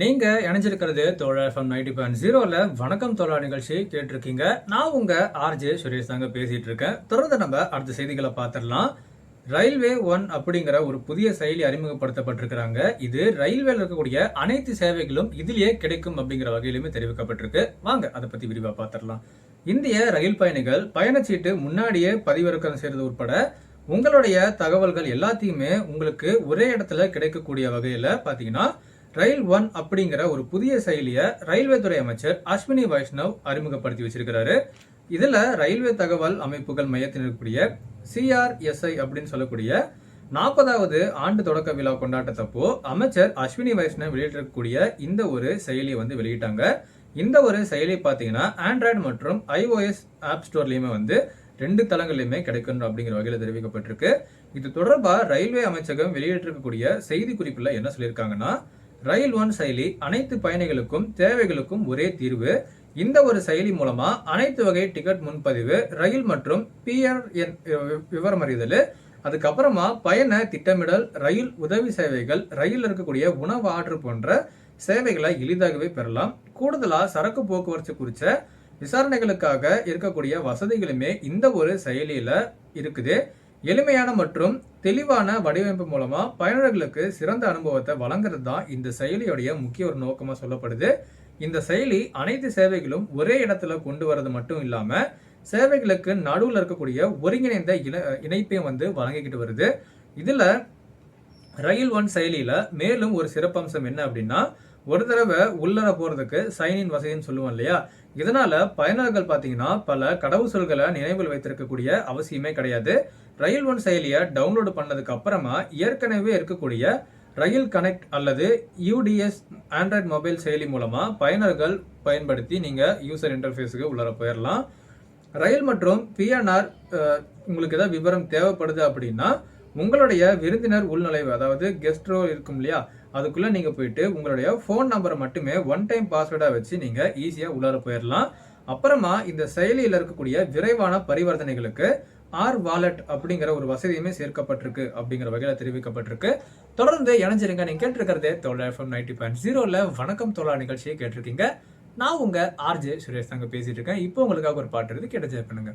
நீங்க இணைஞ்சிருக்கிறது தோழா FM ninety point ஜீரோல வணக்கம் தோழா நிகழ்ச்சி கேட்டிருக்கீங்க. நான் உங்க ஆர்ஜே சுரேஷ் தாங்க பேசிட்டு இருக்கேன். தொடர்ந்து நம்ம அடுத்த செய்திகளை பார்த்துடலாம். ரயில்வே ஒன் அப்படிங்கிற ஒரு புதிய செயலி அறிமுகப்படுத்தப்பட்டிருக்கிறாங்க. இது ரயில்வேல இருக்கக்கூடிய அனைத்து சேவைகளும் இதிலேயே கிடைக்கும் அப்படிங்கிற வகையிலுமே தெரிவிக்கப்பட்டிருக்கு. வாங்க அதை பத்தி விரிவா பார்த்துடலாம். இந்திய ரயில் பயணிகள் பயணச்சீட்டு முன்னாடியே பதிவிறக்கம் செய்வது உட்பட உங்களுடைய தகவல்கள் எல்லாத்தையுமே உங்களுக்கு ஒரே இடத்துல கிடைக்கக்கூடிய வகையில பாத்தீங்கன்னா ரயில் ஒன் அப்படிங்கிற ஒரு புதிய செயலியை ரயில்வே துறை அமைச்சர் அஸ்வினி வைஷ்ணவ் அறிமுகப்படுத்தி வச்சிருக்கிறாரு. இதுல ரயில்வே தகவல் அமைப்புகள் மையத்தில் இருக்கக்கூடிய சிஆர்எஸ்ஐ அப்படின்னு சொல்லக்கூடிய நாற்பதாவது ஆண்டு தொடக்க விழா கொண்டாட்டத்தப்போ அமைச்சர் அஸ்வினி வைஷ்ணவ் வெளியிட்டிருக்கக்கூடிய இந்த ஒரு செயலியை வந்து வெளியிட்டாங்க. இந்த ஒரு செயலி பார்த்தீங்கன்னா ஆண்ட்ராய்டு மற்றும் ஐஓஎஸ் ஆப் ஸ்டோர்லயுமே வந்து ரெண்டு தளங்கள்லையுமே கிடைக்கணும் அப்படிங்கிற வகையில் தெரிவிக்கப்பட்டிருக்கு. இது தொடர்பாக ரயில்வே அமைச்சகம் வெளியிட்டிருக்கக்கூடிய செய்தி குறிப்பில் என்ன சொல்லியிருக்காங்கன்னா ரயில் ஒன் செயலி அனைத்து பயணிகளுக்கும் தேவைகளுக்கும் ஒரே தீர்வு. இந்த ஒரு செயலி மூலமா அனைத்து வகை டிக்கெட் முன்பதிவு ரயில் மற்றும் பிஆர் விவரம் அறிதல் அதுக்கப்புறமா பயண திட்டமிடல் ரயில் உதவி சேவைகள் ரயில் இருக்கக்கூடிய உணவு ஆர்டர் போன்ற சேவைகளை எளிதாகவே பெறலாம். கூடுதலா சரக்கு போக்குவரத்து குறித்த விசாரணைகளுக்காக இருக்கக்கூடிய வசதிகளுமே இந்த ஒரு செயலியில இருக்குது. எளிமையான மற்றும் தெளிவான வடிவமைப்பு மூலமா பயனர்களுக்கு சிறந்த அனுபவத்தை வழங்குறது தான் இந்த செயலியுடைய முக்கிய ஒரு நோக்கமா சொல்லப்படுது. இந்த செயலி அனைத்து சேவைகளும் ஒரே இடத்துல கொண்டு வரது மட்டும் இல்லாம சேவைகளுக்கு நடுவில் இருக்கக்கூடிய ஒருங்கிணைந்த இண இணைப்பையும் வந்து வழங்கிக்கிட்டு வருது. இதுல ரயில் ஒன் செயலியில மேலும் ஒரு சிறப்பம்சம் என்ன அப்படின்னா ஒரு தடவை உள்ளர போகிறதுக்கு சைனின் வசதின்னு சொல்லுவோம் இல்லையா? இதனால பயனர்கள் பார்த்தீங்கன்னா பல கடவுச்சொல்களை நினைவில் வைத்திருக்கக்கூடிய அவசியமே கிடையாது. ரயில் ஒன் செயலியை டவுன்லோடு பண்ணதுக்கு அப்புறமா ஏற்கனவே இருக்கக்கூடிய ரயில் கனெக்ட் அல்லது யூடிஎஸ் ஆண்ட்ராய்ட் மொபைல் செயலி மூலமாக பயனர்கள் பயன்படுத்தி நீங்கள் யூசர் இன்டர்ஃபேஸுக்கு உள்ளர போயிடலாம் ரயில் மற்றும் பிஎன்ஆர் உங்களுக்கு ஏதாவது விவரம் தேவைப்படுது அப்படின்னா உங்களுடைய விருந்தினர் உள்நுழைவு அதாவது கெஸ்ட் ரோ இருக்கும் இல்லையா? அதுக்குள்ளே நீங்கள் போயிட்டு உங்களுடைய ஃபோன் நம்பரை மட்டுமே ஒன் டைம் பாஸ்வேர்டாக வச்சு நீங்கள் ஈஸியாக உள்ளார போயிடலாம் அப்புறமா இந்த செயலியில் இருக்கக்கூடிய விரைவான பரிவர்த்தனைகளுக்கு ஆர் வாலெட் அப்படிங்கிற ஒரு வசதியுமே சேர்க்கப்பட்டிருக்கு அப்படிங்கிற வகையில் தெரிவிக்கப்பட்டிருக்கு. தொடர்ந்து இணைஞ்சிருங்க. நீங்கள் கேட்டிருக்கிறதே தொழில் எஃப்எம் நைன்டி பாயிண்ட் ஜீரோல வணக்கம் தொழா நிகழ்ச்சியை கேட்டிருக்கீங்க. நான் உங்கள் ஆர்ஜே சுரேஷ் தாங்க பேசிகிட்டு இருக்கேன். இப்போ உங்களுக்காக ஒரு பாட்டு இருக்கு. கேட்டு பண்ணுங்க.